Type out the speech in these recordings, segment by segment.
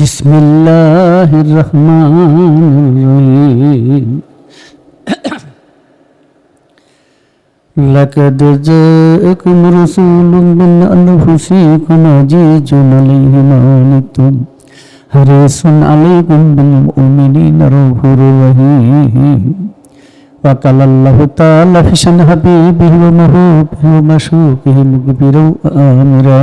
بسم الله الرحمن الرحيم لقد جاءكم رسول من أنفسكم عزيز عليه ما عنتم حريص عليكم بالمؤمنين رؤوف رحيم وقال الله تعالى في شأن حبيبه ومهوبه ومشوقه مكبرا وآمرا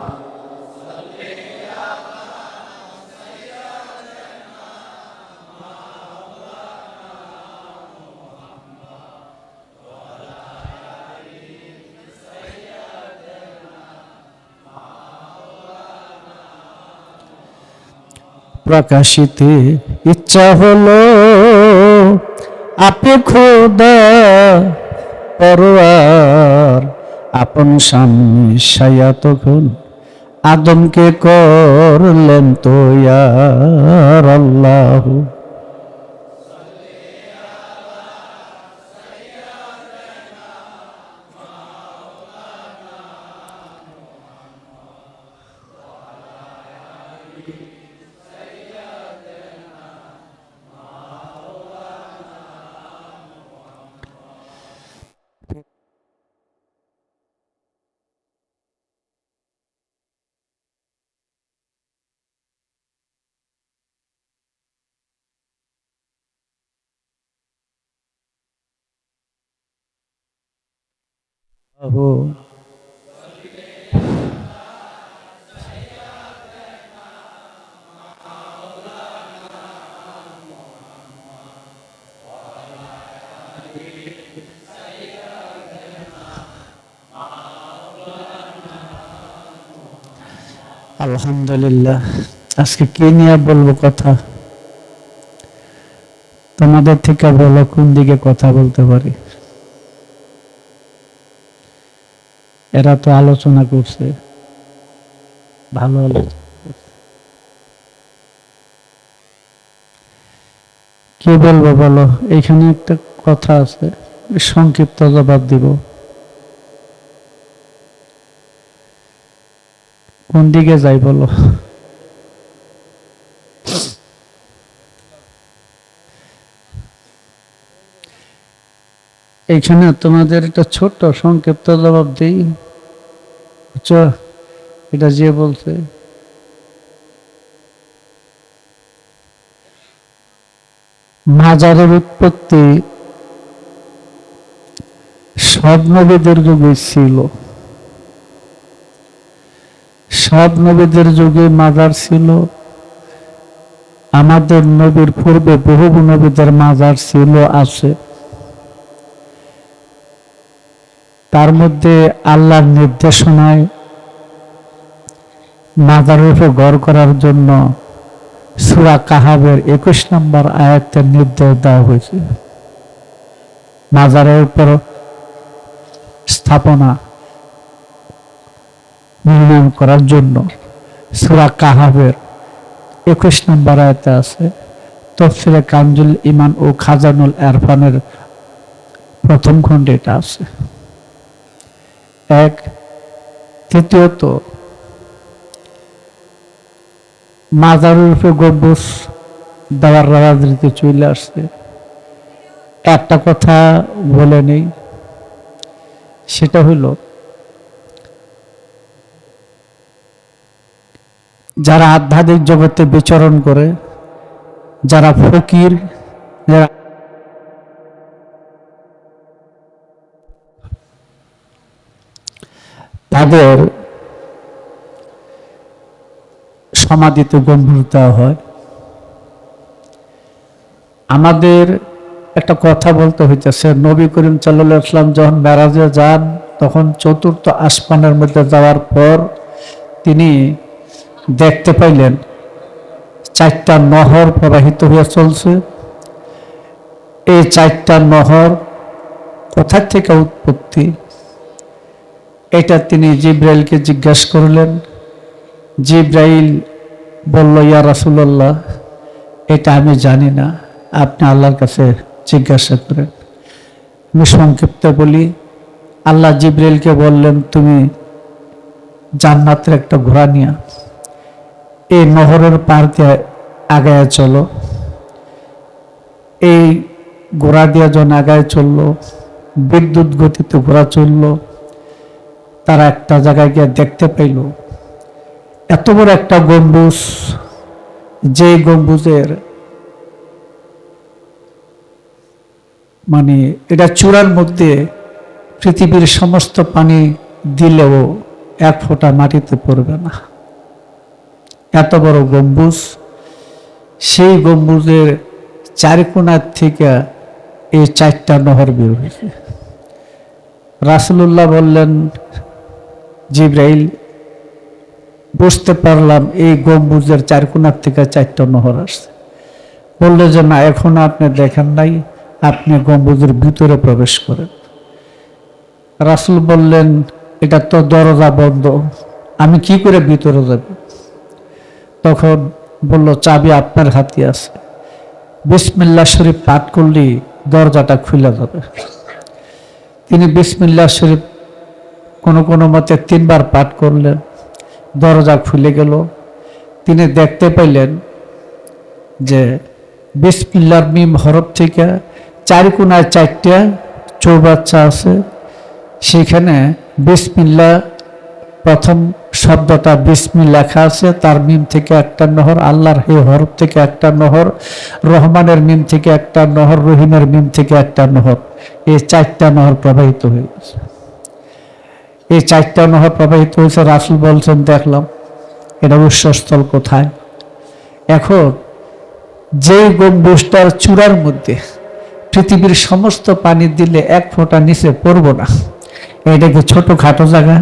প্রকাশিতে ইচ্ছা হলো আপে খোদা পরোয়ার আপন সামনে সায়া তখন আদমকে করলেন তো আল্লাহ। আলহামদুলিল্লাহ। আজকে কি নিয়ে বলব কথা? তোমাদের থেকে বলো কোন দিকে কথা বলতে পারি? এরা তো আলোচনা করছে। ভালো কি বলব বলো? এখানে একটা কথা আছে, সংক্ষিপ্ত জবাব দিব। কোন দিকে যাই বলো? এইখানে তোমাদের একটা ছোট্ট সংক্ষিপ্ত জবাব দিই? এটা যে বলছে। মাজারের উৎপত্তি সব নবীদের যুগে ছিল। সব নবীদের যুগে মাজার ছিল। আমাদের নবীর পূর্বে বহু নবীদের মাজার ছিল, আছে। তার মধ্যে আল্লাহর নির্দেশনায় মাজারের উপর গড় করার জন্য সুরা কাহাবের একুশ নম্বর আয়াতের নির্দেশ দেওয়া হয়েছে। মাজারের উপর স্থাপনা নির্মাণ করার জন্য সুরা কাহাবের একুশ নম্বর আয়তে আছে তফসিরে কাঞ্জুল ইমান ও খাজানুল এরফানের প্রথম খণ্ডে এটা আছে। এক। তৃতীয়ত, মাজারের উপরে দেওয়ার রাজনীতি চলে আসছে। একটা কথা বলে নেই, সেটা হলো, যারা আধ্যাত্মিক জগতে বিচরণ করে, যারা ফকির, যারা তাদের সমাধিতে গম্ভীর দেওয়া হয়। আমাদের একটা কথা বলতে হইতেছে, নবী করিম সাল্লাহ ইসলাম যখন মেরাজে যান, তখন চতুর্থ আসমানের মধ্যে যাওয়ার পর তিনি দেখতে পাইলেন, চারটা নহর প্রবাহিত হয়ে চলছে। এই চারটা নহর কোথা থেকে উৎপত্তি? এটা তিনি জিব্রাইলকে জিজ্ঞাসা করলেন, জিব্রাইল বলল, ইয়া রাসুল্লাহ এটা আমি জানি না, আপনি আল্লাহর কাছে জিজ্ঞাসা করেন। আমি সংক্ষিপ্ত বলি, আল্লাহ জিব্রাইলকে বললেন, তুমি জান্নাতের একটা ঘোড়া নিয়ে এই নহরের পার দিয়ে আগায় চলো। এই ঘোড়া দিয়ে যখন আগায় চলল, বিদ্যুৎ গতিতে ঘোড়া চলল তারা একটা জায়গায় গিয়ে দেখতে পাইল এত বড় একটা গম্বুজ, যে গম্বুজের মানে এটা চূড়ার মধ্যে পৃথিবীর সমস্ত পানি দিলেও এক ফোঁটা মাটিতে পড়বে না। এত বড় গম্বুজ, সেই গম্বুজের চারিকোনার থেকে এই চারটা নহর বের হয়েছে। রাসুল্লাহ বললেন জিব্রাইল বুঝতে পারলাম এই গম্বুজের চারকোনার থেকে চারটা নহর আসছে। বললে যে, না, এখন আপনি দেখেন নাই, আপনি গম্বুজের ভিতরে প্রবেশ করেন। রাসুল বললেন, এটা তো দরজা বন্ধ, আমি কি করে ভিতরে যাব? তখন বলল, চাবি আপনার হাতে আছে। বিসমিল্লা শরীফ পাঠ করলে দরজাটা খুলে যাবে। তিনি বিসমিল্লা শরীফ কোনো কোনো মতে তিনবার পাঠ করলেন, দরজা খুলে গেল। তিনি দেখতে পাইলেন যে বিসমিল্লার মিম হরফ থেকে চার কোনায় চারটা চৌবাচ্চা আছে। সেখানে বিসমিল্লা প্রথম শব্দটা বিসমিল লেখা আছে, তার মিম থেকে একটা নহর, আল্লাহর হে হরফ থেকে একটা নহর, রহমানের মিম থেকে একটা নহর, রহিমের মিম থেকে একটা নহর। এই চারটা নহর প্রবাহিত হয়ে গেছে। এই চারটা নহর প্রবাহিত হয়েছে, রাসুল বলছেন, দেখলাম, এটা উৎসস্থল কোথায়? এখন যে গম্বুজটার চূড়ার মধ্যে পৃথিবীর সমস্ত পানি দিলে এক ফোঁটা নিচে পড়ব না, এটা কি ছোট খাটো জায়গা?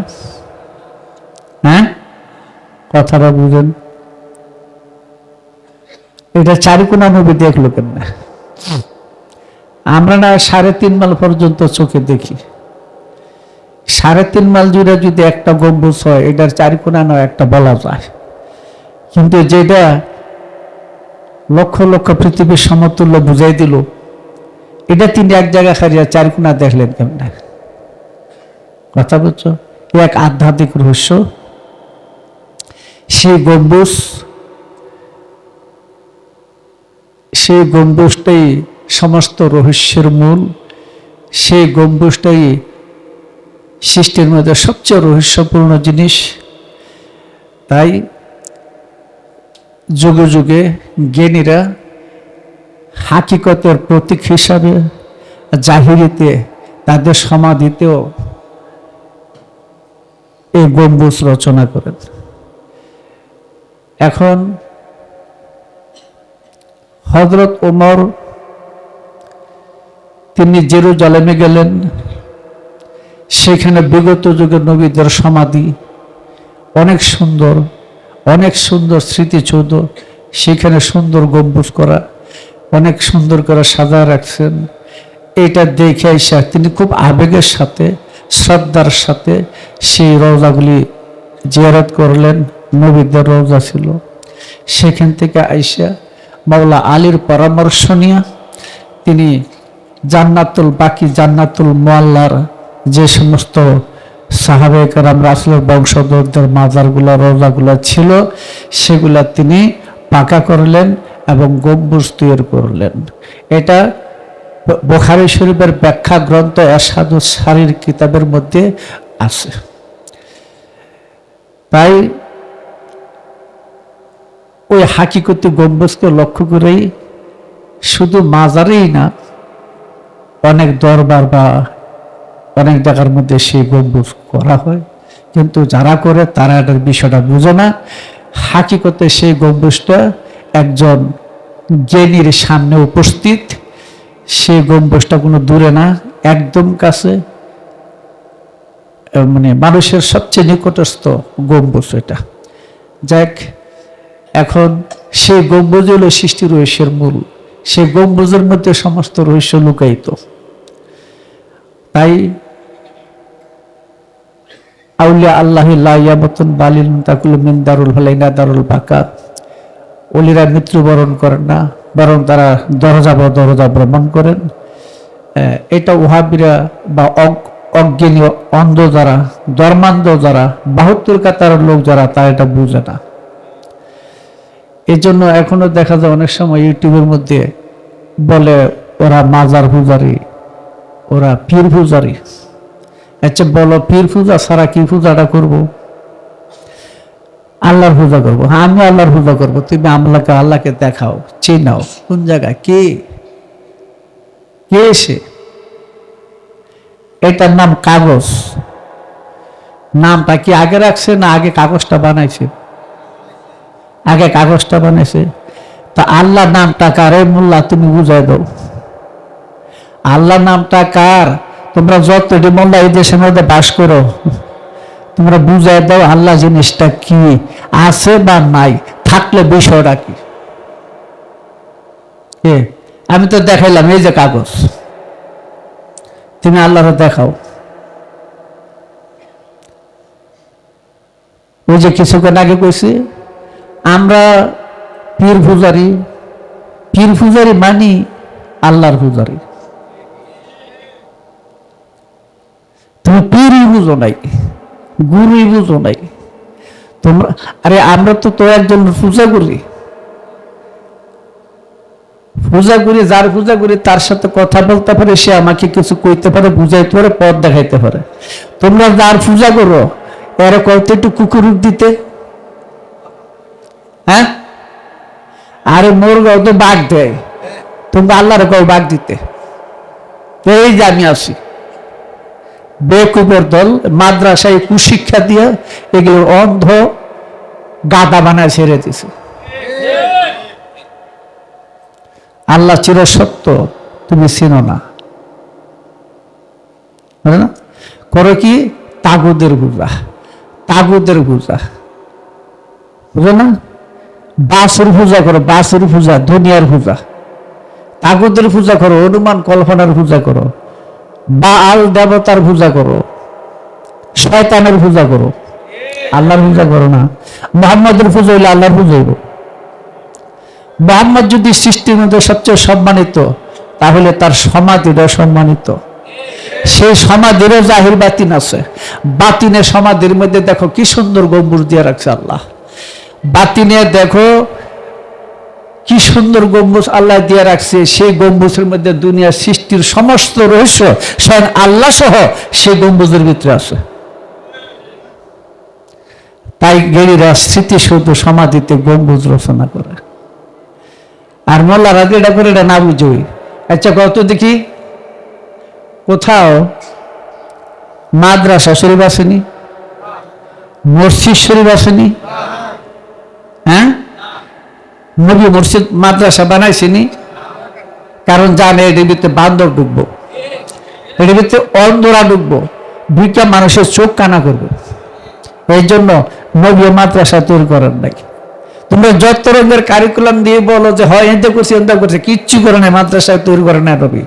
হ্যাঁ? কথাটা বুঝেন। এটা চারিকোনা নবী দেখল কেন না আমরা না সাড়ে তিন মাল পর্যন্ত চোখে দেখি। সাড়ে তিন মাইল জুড়ে যদি একটা গম্বুজ হয়, এটার চারিকোনা নয় একটা বলা যায়। কিন্তু যেটা লক্ষ লক্ষ পৃথিবীর সমতুল্য বুঝাই দিল, এটা তিনি এক জায়গায় খারিয়া চারিকোনা দেখলেন কেমন? কথা বলছো এক আধ্যাত্মিক রহস্য। সেই গম্বুজ, সেই গম্বুজটাই সমস্ত রহস্যের মূল। সেই গম্বুজটাই সৃষ্টির মধ্যে সবচেয়ে রহস্যপূর্ণ জিনিস, তাই যুগে যুগে জ্ঞানীরা হাকিকতের প্রতীক হিসাবে জাহিরিতে তাদের সমাধিতেও এই গম্বুজ রচনা করেন। এখন হজরত ওমর, তিনি জেরুজালেমে গেলেন। সেখানে বিগত যুগের নবীদের সমাধি। অনেক সুন্দর অনেক সুন্দর স্মৃতিচৌধ সেখানে সুন্দর গম্বুজ করা, অনেক সুন্দর করে সাজা রাখছেন। এটা দেখে আইসা তিনি খুব আবেগের সাথে, শ্রদ্ধার সাথে সেই রওজাগুলি জিয়ারত করলেন, নবীদের রওজা ছিল। সেখান থেকে আইসা মাওলা আলীর পরামর্শ নিয়ে তিনি জান্নাতুল, বাকি জান্নাতুল মোয়াল্লার যে সমস্ত সাহাবেকার রাসুলের বংশধরদের মাজারগুলো, রোজাগুলো ছিল, সেগুলা তিনি পাকা করলেন এবং গম্বুজ তৈরি করলেন। এটা বোখারি শরীফের ব্যাখ্যা গ্রন্থ এসাদু সারির কিতাবের মধ্যে আছে। তাই ওই হাকিকতি গম্বুজকে লক্ষ্য করেই শুধু মাজারেই না, অনেক দরবার বা অনেক জায়গার মধ্যে সেই গম্বুজ করা হয়। কিন্তু যারা করে, তারা এটার বিষয়টা বুঝে না। হাকিকতে সেই গম্বুজটা একজন জ্ঞানীর সামনে উপস্থিত। সেই গম্বুজটা কোনো দূরে না, একদম কাছে। মানে মানুষের সবচেয়ে নিকটস্থ গম্বুজ এটা। যাক, এখন সেই গম্বুজ হলো সৃষ্টি রহস্যের মূল। সেই গম্বুজের মধ্যে সমস্ত রহস্য লুকায়িত। আউলিয়া আল্লাহ লাইয়াবতন বালিল তাকুল মিন দারুল হলাইনা দারুল বাকা অলিরা মৃত্যুবরণ করেন না, বরং তারা দরজা বা দরজা ভ্রমণ করেন। এটা ওহাবিরা বা অজ্ঞ- অজ্ঞানী অন্ধ যারা, ধর্মান্ধ যারা, বাহাত্তর কাতার লোক যারা, তারা এটা বুঝে না। এই জন্য এখনও দেখা যায় অনেক সময় ইউটিউবের মধ্যে বলে ওরা মাজার পূজারি ওরা পীর পূজারি। আচ্ছা বলো, পীর পূজা ছাড়া কি পূজাটা করব? আল্লাহর পূজা করব। হ্যাঁ আমি আল্লাহর পূজা করব। তুমি আমলাকে, আল্লাহকে দেখাও, চিনাও, কোন জায়গায়, কে? কে সে? এটার নাম কাগজ। নামটা কি আগে রাখছে না আগে কাগজটা বানাইছে? আগে কাগজটা বানাইছে। তা আল্লাহ নামটা কারে? মোল্লা, তুমি বুঝাই দাও। আল্লাহ নামটা কার? তোমরা যতটি মোল্লা এই দেশের মধ্যে বাস করো, তোমরা বুঝাই দাও আল্লাহ জিনিসটা কি, আছে বা নাই, থাকলে বিষয়টা কি? আমি তো দেখাইলাম, এই যে কাগজ। তুমি আল্লাহরে দেখাও। ওই যে কিছুক্ষণ আগে কইছি, আমরা পীর পূজারি পীর পূজারি মানি আল্লাহর পূজারি। তুমি পীরই বুঝো নাই, গুরুই বুঝো নাই। তোমরা, আরে আমরা তো তো একজন পূজা করি। পূজা করি, যার পূজা করি, তার সাথে কথা বলতে পারে, সে আমাকে কিছু কইতে পারে, বুঝাইতে পারে, পথ দেখাইতে পারে। তোমরা যার পূজা করো, এর কত একটু কুকুর দিতে। হ্যাঁ? আরে মোর গাও তো বাঘ দেয়, তোমরা আল্লাহর গাও বাঘ দিতে। এই যে আমি আছি বেকুবের দল, মাদ্রাসায় কুশিক্ষা দিয়ে এগুলো অন্ধ গাদা বানায় ছেড়ে দিছে আল্লাহ চিরসত্য, তুমি চিনো না। করো কি? তাগুদের পূজা তাগুদের পূজা বুঝলো না? বাসুর পূজা করো, বাসুর পূজা, দুনিয়ার পূজা। তাগুদের পূজা করো, অনুমান কল্পনার পূজা করো। বা আল দেবতার পূজা করো, শয়তানের পূজা করো। আল্লাহর পূজা করো না। মোহাম্মদের পূজা হইলে আল্লাহর পূজা হইব। মোহাম্মদ যদি সৃষ্টির মধ্যে সবচেয়ে সম্মানিত, তাহলে তার সমাধিরও সম্মানিত। সেই সমাধিরও জাহির বাতিন আছে। বাতিনের সমাধির মধ্যে দেখো কি সুন্দর গম্বুজ দিয়ে রাখছে আল্লাহ। বাতিনে দেখো কি সুন্দর গম্বুজ আল্লাহ দিয়ে রাখছে। সেই গম্বুজের মধ্যে দুনিয়ার সৃষ্টির সমস্ত রহস্য স্বয়ং আল্লাহ সহ সেই গম্বুজের ভিতরে আছে। তাই গেরিরা স্মৃতিসৌধ সমাধিতে গম্বুজ রচনা করে। আর মোল্লা মোল্লারা এটা করে এটা না বুঝোই আচ্ছা কত দেখি? কোথাও মাদ্রাসা শরীফ আসেনি? মসজিদ শরীফ আসেনি? নবী মসজিদ মাদ্রাসা বানাইছিনি, কারণ জানে এটির ভিতরে বান্দর ঢুকবো। এটির ভিতরে অন্ধরা ঢুকবো, দুইটা মানুষের চোখ কানা করবে। এই জন্য নবী মাদ্রাসা তৈরি করেন নাকি তোমরা যত রঙের কারিকুলাম দিয়ে বলো যে, হয় এতে করছি এতে করছে, কিচ্ছু করে না মাদ্রাসা তৈরি করে না রবি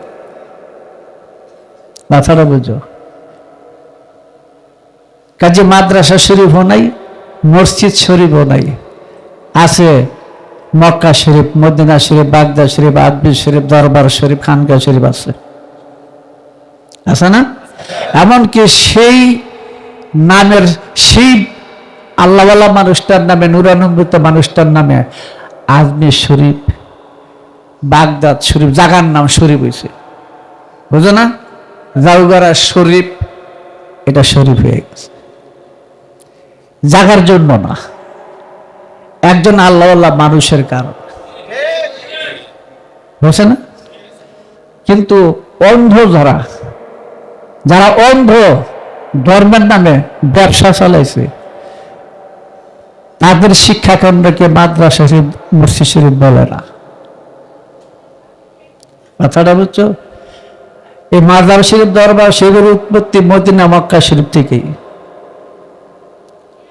মাথাটা বুঝো। কাজে মাদ্রাসা শরীফও নাই, মসজিদ শরীফও নাই, আছে মক্কা শরীফ, মদিনা শরীফ, বাগদা শরীফ, আদবি শরীফ, দরবার শরীফ, খানকা শরীফ আছে। আছে না? এমনকি সেই নামের, সেই আল্লাহওয়ালা মানুষটার নামে নুরানন্দিত মানুষটার নামে আজমির শরীফ বাগদাদ শরীফ, জাগার নাম শরীফ হয়েছে। বুঝো না? জাউগারা শরীফ, এটা শরীফ হয়ে গেছে। জাগার জন্য না। একজন আল্লাহওয়ালা মানুষের কারণ। বুঝছে না? কিন্তু অন্ধ যারা যারা অন্ধ ধর্মের নামে ব্যবসা চালাইছে, তাদের শিক্ষা কেন্দ্রকে মাদ্রাসা মসজিদ শরীফ বলে না। কথাটা বুঝছ? এই মাজার শরীফ, দরবার সেগুলোর উৎপত্তি মদিনা, মক্কা শরীফ থেকেই।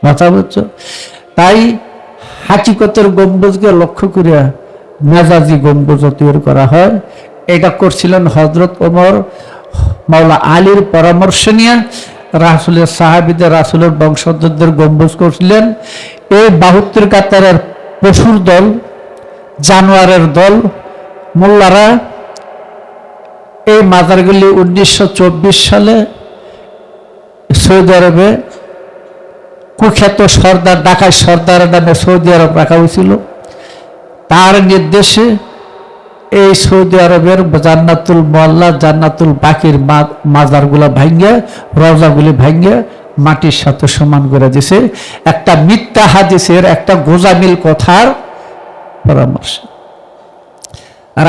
কথা বুঝছ? তাই হাকিকতের গম্বুজকে লক্ষ্য করিয়া মেজাজি গম্বুজ তৈরি করা হয়। এটা করছিলেন হজরত ওমর, মাওলা আলীর পরামর্শ নিয়ে রাসুলের সাহাবিদের, রাসুলের বংশধরদের গম্বুজ করছিলেন। এই বাহুত্তর কাতারের পশুর দল, জানোয়ারের দল, মোল্লারা এই মাজারগুলি উনিশশো চব্বিশ সালে সৌদি আরবে কুখ্যাত সর্দার ডাকায় সর্দার নামে সৌদি আরব রাখা হয়েছিল। তার নির্দেশে এই সৌদি আরবের জান্নাতুল মোল্লা জান্নাতুল বাকির মাজারগুলা ভাঙ্গে রজাগুলি ভাঙ্গে মাটির সাথে সমান করে দিছে। একটা মিথ্যা হাদিসের একটা গোজামিল কথার পরামর্শ।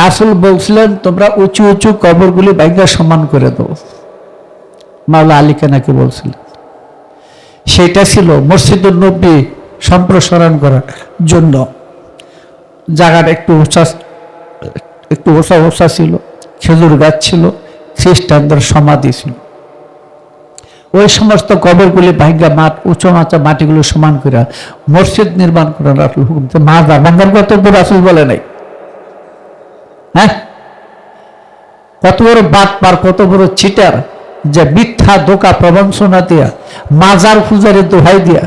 রাসুল বলছিলেন, তোমরা উঁচু উঁচু কবরগুলি ভাঙ্গে সমান করে দাও। মাওলা আলীকে নাকি বলছিলেন। সেটা ছিল মসজিদুল নব্বী সম্প্রসারণ করার জন্য। জায়গাটা একটু উঁচা, একটু ওসা ওসা ছিল, খেজুর গাছ ছিল, খ্রিস্টানদের সমাধি ছিল। ওই সমস্ত কবরগুলি ভাঙ্গা মাঠ, উঁচু মাচা মাটিগুলো সমান করে মসজিদ নির্মাণ করার রাসুল হুকুম ভাঙ্গার কথা তো রাসুল বলে নাই। হ্যাঁ? কত বড় বাদ পার, কত বড় চিটার যে মিথ্যা দোকা প্রবঞ্চনা দিয়া, মাজার পূজারে দোহাই দিয়া,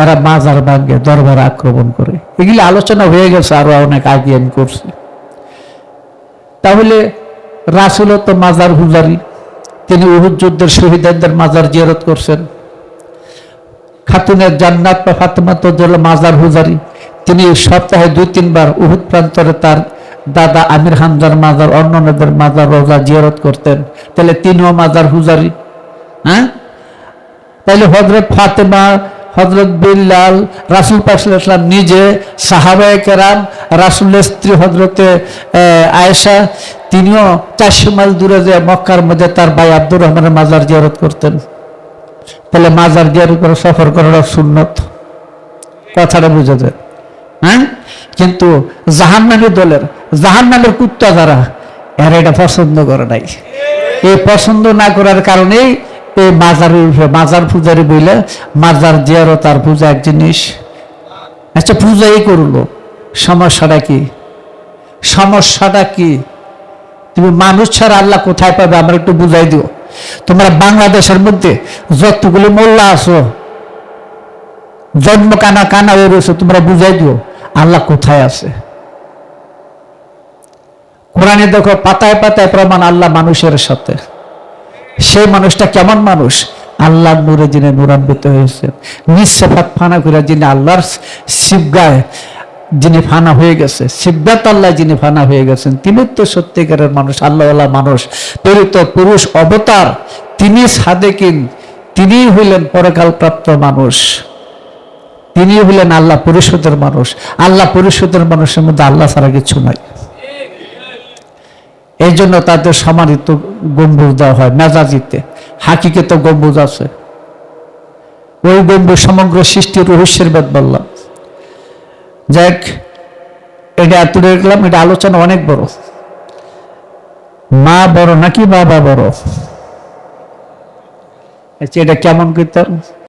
এরা মাজার ভাঙ্গে দরবার আক্রমণ করে। এগুলি আলোচনা হয়ে গেছে, আরও অনেক আগে আমি করছি। তাহলে রাসুল তো মাজার হুজারি তিনি উহুদ শহীদদের মাজার জিয়ারত করছেন। খাতুনের জান্নাত বা ফাতেমা তো মাজার হুজারি তিনি সপ্তাহে দুই তিনবার উহুদ প্রান্তরে তার দাদা আমির হামজার মাজার অন্যান্যদের মাজার রোজা জিয়ারত করতেন। তাহলে তিনিও মাজার হুজারি হ্যাঁ? তাহলে হজরত ফাতেমা হজরত বিল্লাল রাসুল পাকসাল্লাম নিজে সাহাবায় কেরাম রাসুলের স্ত্রী হজরতে আয়েশা, তিনিও চারশো মাইল দূরে যে মক্কার মধ্যে তার ভাই আব্দুর রহমানের মাজার জিয়ারত করতেন। তাহলে মাজার জিয়ারত করে, সফর করাটা সুন্নত। কথাটা বুঝে যায় হ্যাঁ? কিন্তু জাহান্নামী দলের জাহান্নামের কুত্তা যারা, এরা এটা পছন্দ করে নাই। এই পছন্দ না করার কারণেই এই মাজার মাজার পূজারি বইলে মাজার জিয়ারত তার পূজা এক জিনিস। আচ্ছা পূজাই করল। সমস্যাটা কি? সমস্যাটা কি? তুমি মানুষ ছাড়া আল্লাহ কোথায় পাবে? আমরা একটু বুঝাই দিও। তোমরা বাংলাদেশের মধ্যে যতগুলি মোল্লা আছো, জন্ম কানা কানা হয়ে রয়েছে, তোমরা বুঝাই দিও, আল্লাহ কোথায় আছে? কোরআনে দেখো, পাতায় পাতায় প্রমাণ আল্লাহ মানুষের সাথে। সেই মানুষটা কেমন মানুষ? আল্লাহর নূরে যিনি নূরান্বিত হয়েছেন। নিঃসেফাত ফানা করে যিনি আল্লাহর শিবগায় যিনি ফানা হয়ে গেছে সিব্বাত আল্লাহ যিনি ফানা হয়ে গেছেন, তিনি তো সত্যিকারের মানুষ আল্লাহ মানুষ। প্রেরিত পুরুষ, অবতার, তিনি সাদেকিন, তিনি হইলেন পরকাল প্রাপ্ত মানুষ। তিনি হইলেন আল্লাহ পরিষদের মানুষ। আল্লাহ পরিষদের মানুষের মধ্যে আল্লাহ ছাড়া কিছু নাই। এই জন্য তাদের সমানিত গম্বুজ দেওয়া হয়, মেজাজিতে। হাকিকে তো গম্বুজ আছে। ওই গম্বুজ সমগ্র সৃষ্টির রহস্যের বেদ বললাম। যাক, এটা তুলে দেখলাম এটা আলোচনা অনেক বড়। মা বড় নাকি বাবা বড়? আচ্ছা এটা কেমন কীর্তন?